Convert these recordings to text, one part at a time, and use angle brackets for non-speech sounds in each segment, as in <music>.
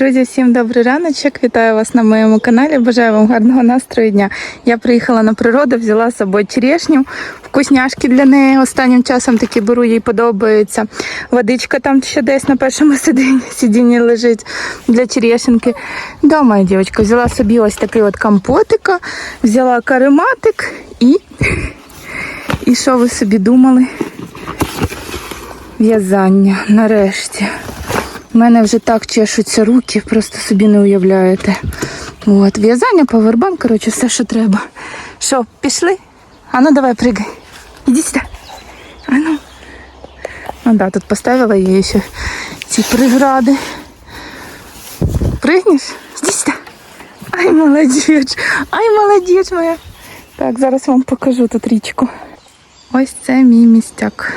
Друзі, всім добрий раночок. Вітаю вас на моєму каналі. Бажаю вам гарного настрою дня. Я приїхала на природу, взяла з собою черешню, вкусняшки для неї. Останнім часом такі беру, їй подобається. Водичка там ще десь на першому сидінні, сидінні лежить для черешенки. Да, моя дівчинка, взяла собі ось такий от компотика, взяла карематик і. І що ви собі думали? В'язання нарешті. У мене вже так чешуться руки, просто собі не уявляєте. От, в'язання, павербанк, коротше, все, що треба. Що, пішли? А ну давай пригай. Іди сюди. А ну. Ну да, тут поставила їй ще ці пригради. Пригнеш? Іди сюди. Ай, молодець. Ай, молодець моя. Так, зараз вам покажу тут річку. Ось це мій містяк.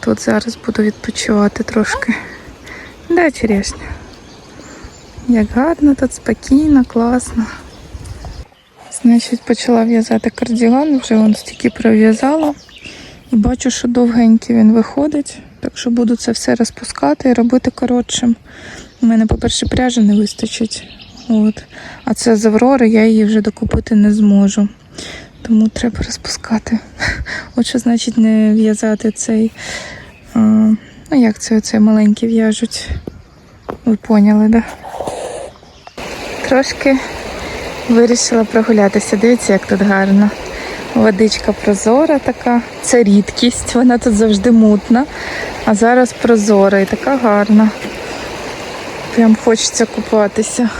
Тут зараз буду відпочивати трошки. Да, черешня. Як гарно тут, спокійно, класно. Значить, почала в'язати кардіган, вже вон стільки пров'язала. І бачу, що довгенький він виходить. Так що буду це все розпускати і робити коротшим. У мене, по-перше, пряжі не вистачить. От. А це з Аврори, я її вже докупити не зможу. Тому треба розпускати. <laughs> От що значить не в'язати цей. Ну як це оце маленький в'яжуть? Ви поняли, да? Трошки вирішила прогулятися. Дивіться, як тут гарно. Водичка прозора така. Це рідкість, вона тут завжди мутна. А зараз прозора і така гарна. Прям хочеться купатися.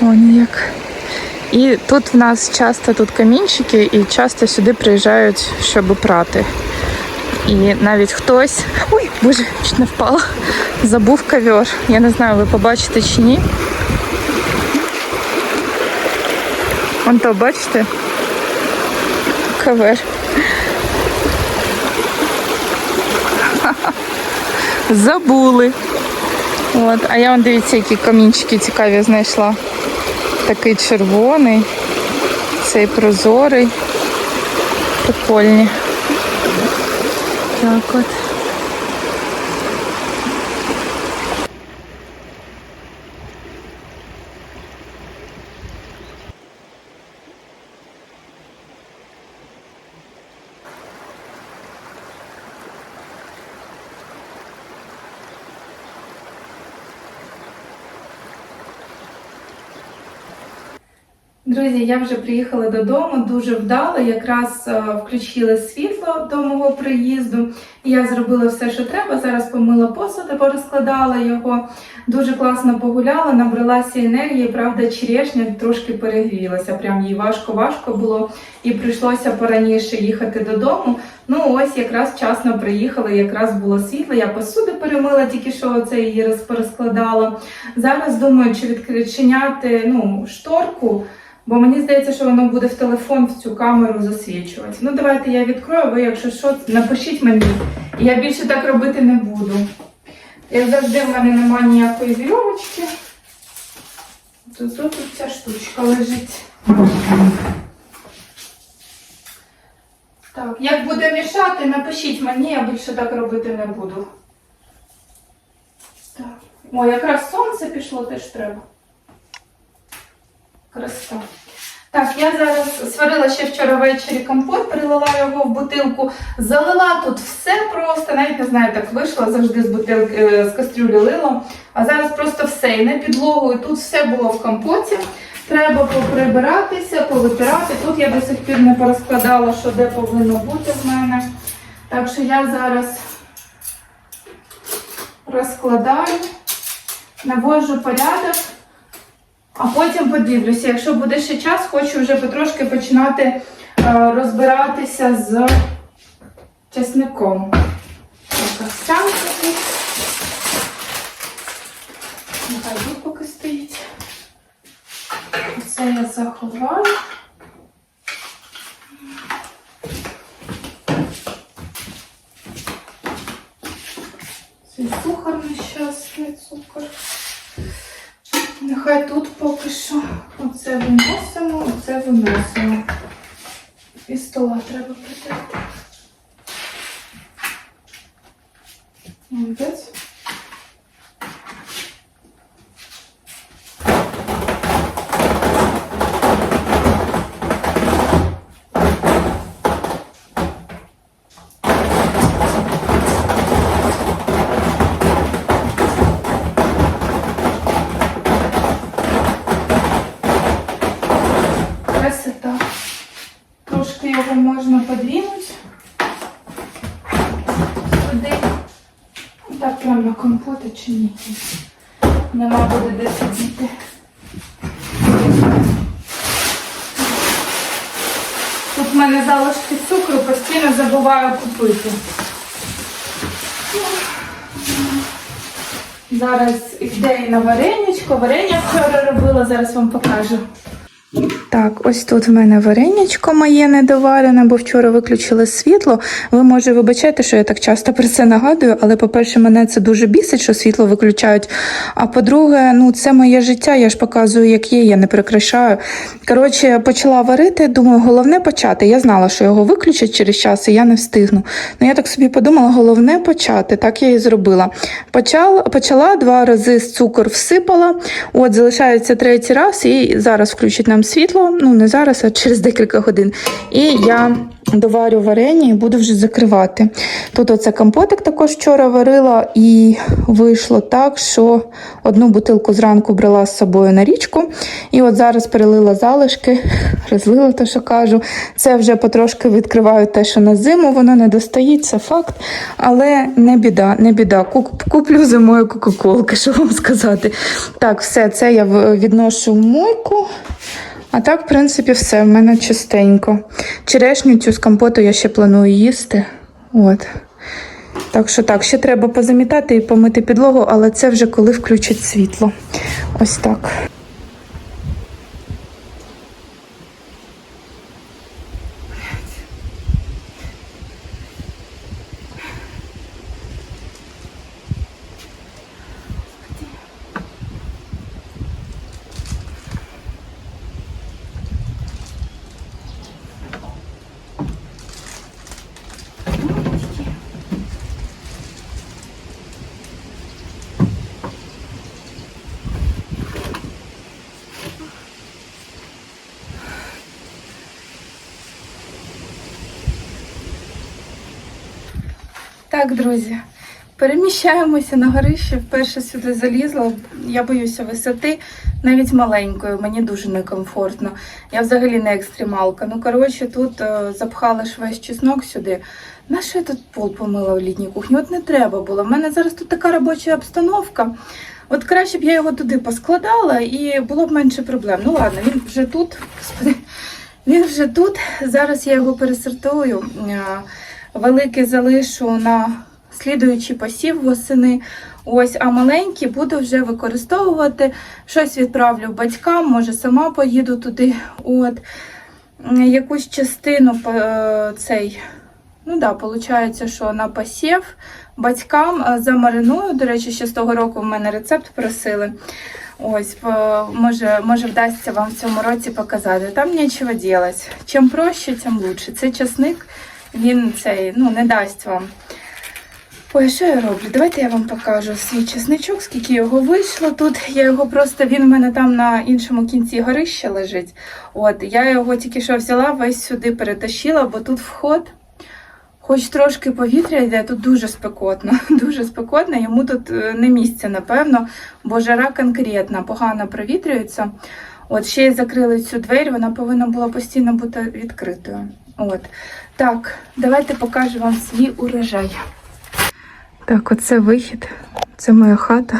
Вон як. І тут в нас часто тут камінчики, і часто сюди приїжджають, щоб прати. І навіть хтось. Ой, боже, чуть не впала. Забув ковер. Я не знаю, ви побачите чи ні. Вон то, бачите? Ковер. <laughs> Забули. От. А я вон дивіться, які камінчики цікаві знайшла. Такий червоний, цей прозорий. Прикольні. Так от. Друзі, я вже приїхала додому дуже вдало. Якраз е, включили світло до мого приїзду. Я зробила все, що треба. Зараз помила посуд, порозкладала його. Дуже класно погуляла, набралася енергії. Правда, черешня трошки перегрілася. Прям їй важко-важко було і прийшлося пораніше їхати додому. Ну ось якраз вчасно приїхала, якраз було світло. Я посуди перемила, тільки що це її роз- порозкладала. Зараз думаю, чи відчиняти ну, шторку. Бо мені здається, що воно буде в телефон в цю камеру засвічувати. Ну, давайте я відкрию, а ви, якщо що, напишіть мені. Я більше так робити не буду. Як завжди, в мене немає ніякої вірьовочки. Тут, тут ця штучка лежить. Так, як буде мішати, напишіть мені, я більше так робити не буду. Так. О, якраз сонце пішло, теж треба. Краса. Так, я зараз сварила ще вчора ввечері компот, перелила його в бутилку, залила тут все просто, навіть не знаю, так вийшла, завжди з бутилки е, з кастрюлі лила. А зараз просто все. І на підлогу, і тут все було в компоті. Треба поприбиратися, повитирати. Тут я до сих пір не порозкладала, що де повинно бути в мене. Так що я зараз розкладаю, наводжу порядок. А потім подивлюся, якщо буде ще час, хочу вже потрошки починати е, розбиратися з чесником. Так. Нехай тут поки стоїть. Це я заховаю. Це сухар нещасний цукор. Тут поки що оце виносимо, оце виносимо. І стола треба притерти. Компота чи ні. Нема буде де сидіти. Тут в мене залишки цукру, постійно забуваю купити. Зараз ідеї на вареничко. Варення вчора робила, зараз вам покажу. Так, ось тут в мене варенячко моє недоварене, бо вчора виключили світло. Ви може вибачайте, що я так часто про це нагадую, але по-перше, мене це дуже бісить, що світло виключають. А по-друге, ну це моє життя, я ж показую, як є, я не прикрашаю. Коротше, почала варити, думаю, головне почати. Я знала, що його виключать через час, і я не встигну. Ну я так собі подумала, головне почати. Так я і зробила. Почала, почала два рази з цукор всипала. От залишається третій раз, і зараз включить нам світло. Ну не зараз, а через декілька годин. І я доварю варення і буду вже закривати. Тут оце компотик також вчора варила, і вийшло так, що одну бутилку зранку брала з собою на річку. І от зараз перелила залишки, розлила те, що кажу. Це вже потрошки відкриваю те, що на зиму воно не достають, це факт. Але не біда, не біда. Куплю зимою кока-колки, що вам сказати. Так, все, це я відношу в мойку. А так, в принципі, все в мене чистенько. Черешню цю з компоту я ще планую їсти. От. Так що так, ще треба позамітати і помити підлогу, але це вже коли включать світло. Ось так. Так, друзі, переміщаємося на горище. Вперше сюди залізла. Я боюся висоти, навіть маленькою. Мені дуже некомфортно. Я взагалі не екстремалка. Ну, коротше, тут е, запхали ж весь чеснок сюди. На що я тут пол помила в літній кухні? От не треба було. У мене зараз тут така робоча обстановка. От краще б я його туди поскладала і було б менше проблем. Ну ладно, він вже тут. Господи, він вже тут. Зараз я його пересортую. Е, Великий залишу на слідуючий посів восени. Ось, а маленькі буду вже використовувати. Щось відправлю батькам, може сама поїду туди. От. Якусь частину е, цей. Ну да, виходить, що на посів батькам е, замариную. До речі, ще з того року в мене рецепт просили. Ось, по- може, може вдасться вам в цьому році показати. Там нічого робити. Чим проще, тим лучше. Це часник, він цей, ну, не дасть вам. Ой, що я роблю? Давайте я вам покажу свій чесничок, скільки його вийшло тут. Я його просто, він в мене там на іншому кінці горища лежить. От, я його тільки що взяла, весь сюди перетащила, бо тут вход. Хоч трошки повітря йде, тут дуже спекотно. <laughs> Дуже спекотно, йому тут е, не місце, напевно, бо жара конкретна, погано провітрюється. От ще й закрили цю двері, вона повинна була постійно бути відкритою. От. Так, давайте покажу вам свій урожай. Так, оце вихід, це моя хата.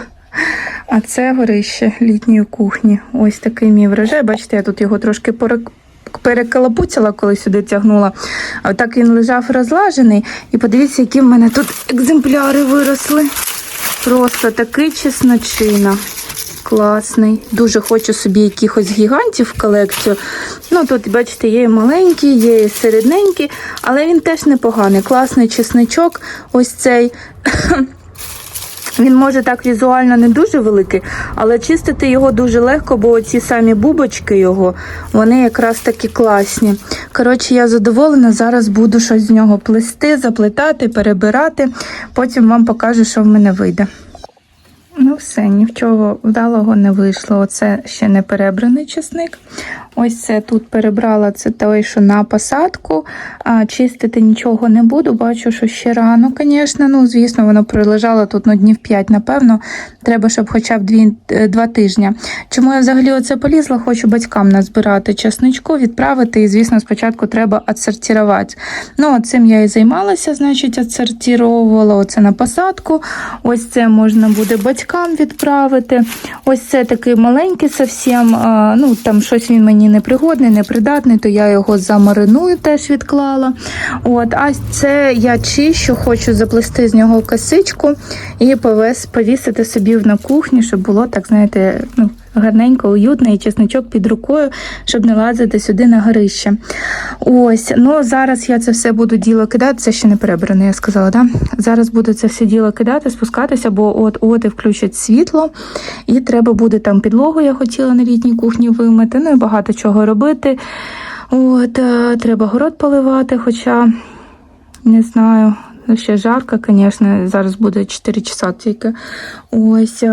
А це горище літньої кухні. Ось такий мій врожай. Бачите, я тут його трошки перекалапуцяла, коли сюди тягнула. Так він лежав розлажений. І подивіться, які в мене тут екземпляри виросли. Просто такий чесночина. Класний. Дуже хочу собі якихось гігантів в колекцію. Ну, тут, бачите, є і маленькі, є і середненькі, але він теж непоганий. Класний чесничок. Ось цей. <coughs> Він може так візуально не дуже великий, але чистити його дуже легко, бо ці самі бубочки його, вони якраз такі класні. Коротше, я задоволена, зараз буду щось з нього плести, заплетати, перебирати. Потім вам покажу, що в мене вийде. Ну, все, нічого вдалого не вийшло. Оце ще не перебраний чесник. Ось це тут перебрала це той, що на посадку. А, чистити нічого не буду. Бачу, що ще рано, звісно. Ну, звісно, воно пролежало тут ну, днів 5, напевно. Треба, щоб хоча б дві, е, два тижні. Чому я взагалі оце полізла? Хочу батькам назбирати чесничку, відправити. І, звісно, спочатку треба отсортувати. Ну, цим я і займалася, значить, отсортировувала оце на посадку. Ось це можна буде батькам відправити. Ось це такий маленький совсем. Ну, там щось він мені непригодний, непридатний, то я його замариную, теж відклала. От, а це я чищу, хочу заплести з нього косичку і повісити собі на кухні, щоб було так, знаєте, ну, гарненько, уютно і чесничок під рукою, щоб не лазити сюди на горище. Ось, ну зараз я це все буду діло кидати. Це ще не перебране, я сказала, да? Зараз буду це все діло кидати, спускатися, бо от от і включать світло, і треба буде там підлогу, я хотіла на літній кухні вимити, ну і багато чого робити. От, е, треба город поливати, хоча не знаю. Ще жарко, звісно, зараз буде 4 часа тільки. Ось.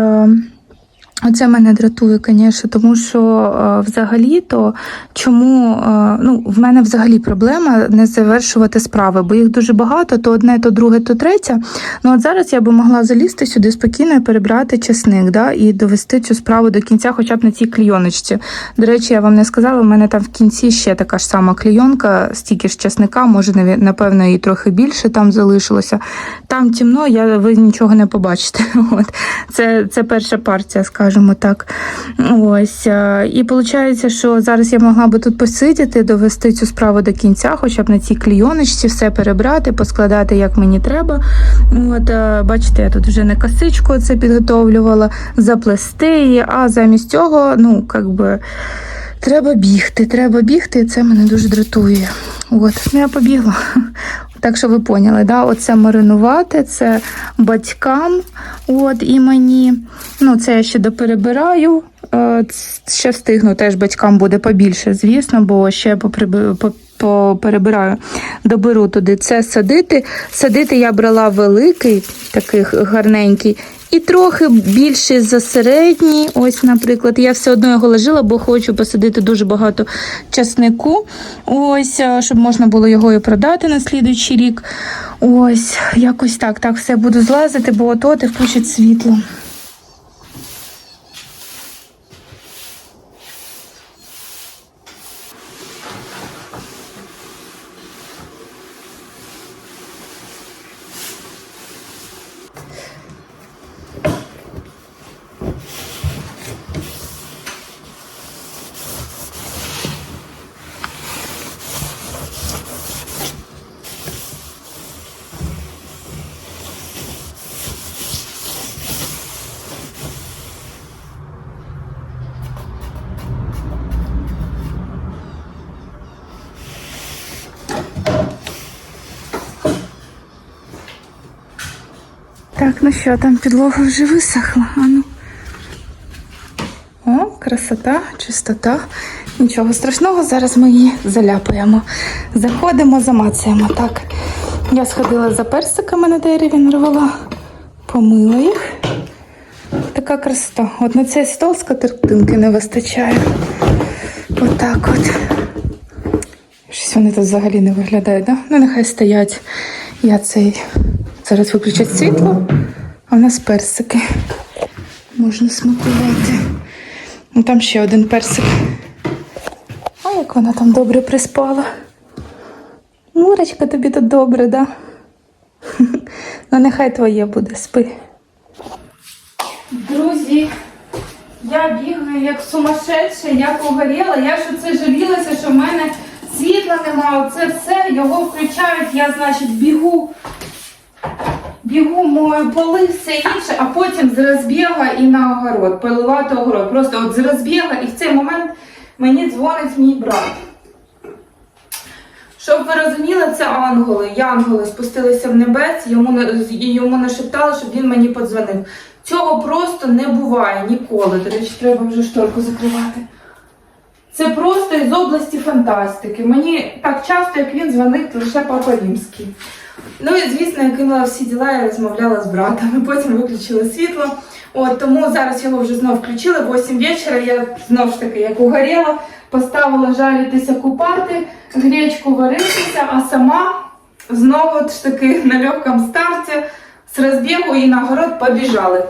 Оце мене дратує, звісно, тому що е, взагалі-то чому е, ну, в мене взагалі проблема не завершувати справи, бо їх дуже багато, то одне, то друге, то третє. Ну от зараз я би могла залізти сюди спокійно і перебрати чесник, да, і довести цю справу до кінця, хоча б на цій клійоночці. До речі, я вам не сказала, в мене там в кінці ще така ж сама клійонка, стільки ж чесника, може, напевно, і трохи більше там залишилося. Там темно, я, ви нічого не побачите. <laughs> От. Це, це перша партія, скажімо так. Ось. е, І виходить, що зараз я могла би тут посидіти, довести цю справу до кінця, хоча б на цій клійоночці все перебрати, поскладати, як мені треба. От, е, бачите, я тут вже не косичку це підготовлювала, заплести її, а замість цього, ну, як би. Треба бігти, треба бігти, і це мене дуже дратує. От, ну я побігла. <laughs> Так що ви поняли, да? Оце маринувати, це батькам, от і мені. Ну, це я ще доперебираю. Е, Ще встигну, теж батькам буде побільше, звісно, бо ще поперебираю, доберу туди це садити. Садити я брала великий, такий гарненький, і трохи більше за середній. Ось, наприклад, я все одно його ложила, бо хочу посадити дуже багато часнику. Ось, е, щоб можна було його і продати на слідуючий рік. Ось, якось так. Так, все буду злазити, бо от і включить світло. Так, ну що, там підлога вже висохла. А ну. О, красота, чистота. Нічого страшного, зараз ми її заляпаємо. Заходимо, замацаємо. Так. Я сходила за персиками на дереві, нарвала, помила їх. Така красота. От на цей стол скатертинки не вистачає. Отак от. Щось вони тут взагалі не виглядають, да? Ну, нехай стоять. Я цей. Зараз виключать світло, а в нас персики. Можна смакувати. Ну, там ще один персик. А як вона там добре приспала. Мурочка, тобі тут добре, да? <laughs> Ну, нехай твоє буде, спи. Друзі, я бігаю як сумасшедша, як угоріла. Я ж оце жалілася, що в мене світла немає. Оце все, його включають, я, значить, бігу. Бігу мою поли, все інше, а потім з розбіга і на огород, поливати огород. Просто от з розбіга, і в цей момент мені дзвонить мій брат. Щоб ви розуміли, це ангели. Янголи спустилися в небес, йому йому нашептали, щоб він мені подзвонив. Цього просто не буває ніколи. До речі, треба вже шторку закривати. Це просто із області фантастики. Мені так часто, як він дзвонить, лише Папа Римський. Ну і звісно, я кинула всі діла я розмовляла з братом. Потім виключили світло. От тому зараз його вже знов включили. 8 вечора. Я знов ж таки як угоріла, поставила жаритися, купати, гречку варитися, а сама знову ж таки на легкому старті з розбігу і на город побіжали.